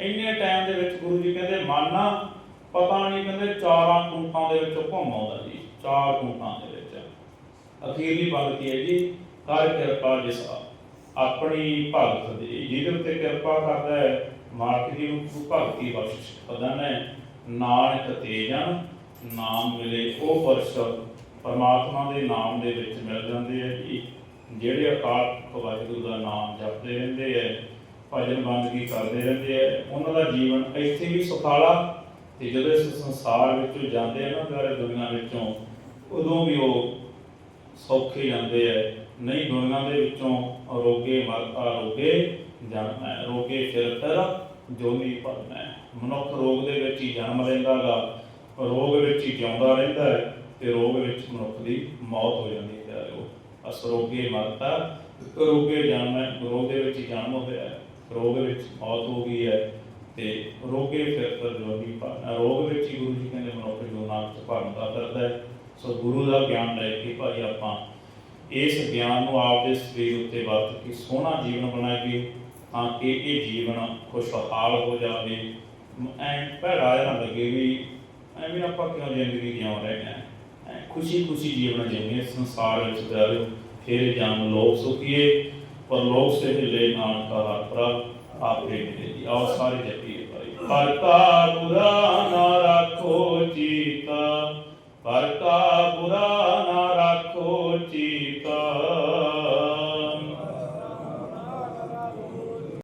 ਇੰਨੇ ਟਾਈਮ ਦੇ ਵਿੱਚ ਗੁਰੂ ਜੀ ਕਹਿੰਦੇ, ਮਾਨਾ ਪਤਾ ਨਹੀਂ ਕਹਿੰਦੇ ਚਾਰਾਂ ਕੁੰਟਾਂ ਦੇ ਵਿੱਚ ਘੁੰਮ ਆਉਂਦਾ ਜੀ, ਚਾਰ ਕੁੰਟਾਂ ਦੇ ਵਿੱਚ। ਅਖੀਰਲੀ ਪੰਕਤੀ ਹੈ ਜੀ, ਕਰ ਕਿਰਪਾ ਜਿਸ ਆਪਣੀ ਭਗਤ ਦੀ, ਜਿਹਦੇ ਉੱਤੇ ਕਿਰਪਾ ਕਰਦਾ ਹੈ ਮਾਲਕ ਜੀ ਨੂੰ ਭਗਤੀ ਬਖਸ਼ਿਸ਼ ਪ੍ਰਦਾਨ ਹੈ ਨਾਨਕ ਤੇ ਨਾਮ ਮਿਲੇ ਉਹ ਪਰਸ਼ ਪਰਮਾਤਮਾ ਦੇ ਨਾਮ ਦੇ ਵਿੱਚ ਮਿਲ ਜਾਂਦੇ ਆ ਜੀ। ਜਿਹੜੇ ਅਕਾਲ ਪੁਰਖ ਵਾਹਿਗੁਰੂ ਦਾ ਨਾਮ ਜਪਦੇ ਰਹਿੰਦੇ ਐ ਭਜਨ ਬੰਦਗੀ ਕਰਦੇ ਰਹਿੰਦੇ ਐ ਉਹਨਾਂ ਦਾ ਜੀਵਨ ਇੱਥੇ ਵੀ ਸੁਖਾਲਾ। ਤੇ ਜਦੋਂ ਇਸ ਸੰਸਾਰ ਵਿੱਚੋਂ ਜਾਂਦੇ ਆ ਨਾ ਪਿਆਰੇ ਦੁਨੀਆ ਵਿੱਚੋਂ, ਉਦੋਂ ਵੀ ਉਹ ਸੌਖੇ ਜਾਂਦੇ ਐ ਨਹੀਂ, ਦੁਨੀਆਂ ਦੇ ਵਿੱਚੋਂ ਰੋਗੇ ਮਰਤਾ ਰੋਗੇ ਜਨਮ ਰੋਗੇ ਫਿਰ ਫਿਰ ਜੋਨੀ ਭਰਨਾ ਹੈ ਮਨੁੱਖ ਰੋਗ ਦੇ ਵਿੱਚ ਹੀ ਜਨਮ ਲੈਂਦਾਗਾ ਰੋਗ ਵਿੱਚ ਹੀ ਜਿਉਂਦਾ ਰਹਿੰਦਾ ਹੈ ਤੇ ਰੋਗ ਵਿੱਚ ਮਨੁੱਖ ਦੀ ਮੌਤ ਹੋ ਜਾਂਦੀ ਹੈ। ਪਿਆਰਿਓ ਅਸ ਮਰਤਾ, ਰੋਗੇ ਜਨਮ ਹੈ, ਰੋਗ ਦੇ ਵਿੱਚ ਹੀ ਜਨਮ ਹੋਇਆ ਰੋਗ ਵਿੱਚ ਮੌਤ ਹੋ ਗਈ ਹੈ ਤੇ ਰੋਗੇ ਫਿਰ ਫਿਰ ਜੋਨੀ ਭਰਨਾ ਰੋਗ ਵਿੱਚ ਹੀ ਗੁਰੂ ਜੀ ਕਹਿੰਦੇ ਮਨੁੱਖ ਜੋ ਨਾਮ ਚ ਭਰਦਾ ਹੈ। ਸੋ ਗੁਰੂ ਦਾ ਗਿਆਨ ਲੈ ਕੇ ਭਾਈ ਆਪਾਂ ਇਸ ਗਿਆਨ ਨੂੰ ਆਪਦੇ ਸਰੀਰ ਉੱਤੇ ਵਰਤ ਕੇ ਸੋਹਣਾ ਜੀਵਨ ਬਣਾਈਏ, ਤਾਂ ਕਿ ਇਹ ਜੀਵਨ ਖੁਸ਼ਹਾਲ ਹੋ ਜਾਵੇ ਐ ਭੈੜਾ ਜਿਹਾ ਨਾ ਲੱਗੇ ਵੀ ਐਵੇਂ ਆਪਾਂ ਕਿਉਂ ਜ਼ਿੰਦਗੀ ਜਿਉਂ ਰਹੇ ਹਾਂ ਐ ਖੁਸ਼ੀ ਖੁਸ਼ੀ ਜੀਵਨ ਜਿਉਣੇ ਸੰਸਾਰ ਵਿੱਚ ਜਾਵੇ ਫਿਰ ਜਨਮ ਲੋਕ ਸੁਖੀਏ ਪਰ ਲੋਕ ਸੇ ਹਿਲੇ ਨਾਨਕ ਹਰ ਪ੍ਰਭ ਆਪੇ ਮਿਲੇ ਜੀ। ਆਓ ਸਾਰੇ ਜਪੀਏ ਭਾਈ। ਹਰ ਕਾ ਬੁਰਾ ਨਾ ਰੱਖੋ ਚੀਤਾ, ਹਰ ਕਾ ਬੁਰਾ ਨਾ ਰੱਖੋ ਚੀਤਾ।